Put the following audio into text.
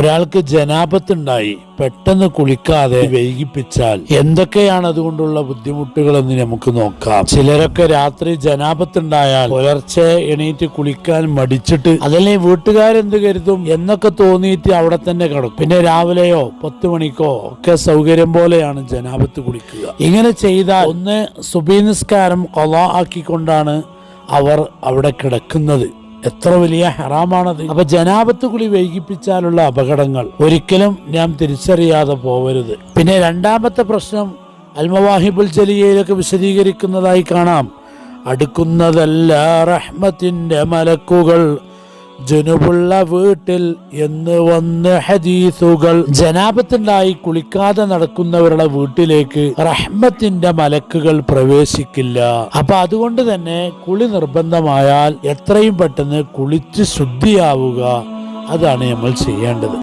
ഒരാൾക്ക് ജനാപത്തുണ്ടായി പെട്ടെന്ന് കുളിക്കാതെ വൈകിപ്പിച്ചാൽ എന്തൊക്കെയാണ് അതുകൊണ്ടുള്ള ബുദ്ധിമുട്ടുകൾ എന്ന് നമുക്ക് നോക്കാം. ചിലരൊക്കെ രാത്രി ജനാപത്തുണ്ടായാൽ പുലർച്ചെ എണീറ്റ് കുളിക്കാൻ മടിച്ചിട്ട് അതല്ലേ വീട്ടുകാരെന്ത് കരുതും? എന്നൊക്കെ തോന്നിയിട്ട് അവിടെ തന്നെ കിടക്കും. പിന്നെ രാവിലെയോ പത്ത് മണിക്കോ ഒക്കെ സൗകര്യം പോലെയാണ് ജനാപത്ത് കുളിക്കുക. ഇങ്ങനെ ചെയ്താൽ ഒന്ന് സുബീ നിസ്കാരം കൊല ആക്കിക്കൊണ്ടാണ് അവർ അവിടെ കിടക്കുന്നത്. എത്ര വലിയ ഹറാമാണത്. അപ്പൊ ജനാപത്ത് കുളി വൈകിപ്പിച്ചാലുള്ള അപകടങ്ങൾ ഒരിക്കലും നാം തിരിച്ചറിയാതെ പോവരുത്. പിന്നെ രണ്ടാമത്തെ പ്രശ്നം അൽമവാഹിബുൽ ജലിയയിലൊക്കെ വിശദീകരിക്കുന്നതായി കാണാം. അടുക്കുന്നതല്ല റഹ്മത്തിന്റെ മലക്കുകൾ. ജനുബുള്ള വീട്ടിൽ എന്ന് വന്ന് ഹദീസുകൾ. ജനാപത്തുണ്ടായി കുളിക്കാതെ നടക്കുന്നവരുടെ വീട്ടിലേക്ക് റഹ്മത്തിന്റെ മലക്കുകൾ പ്രവേശിക്കില്ല. അപ്പൊ അതുകൊണ്ട് തന്നെ കുളി നിർബന്ധമായാൽ എത്രയും പെട്ടെന്ന് കുളിച്ച് ശുദ്ധിയാവുക. അതാണ് നമ്മൾ ചെയ്യേണ്ടത്.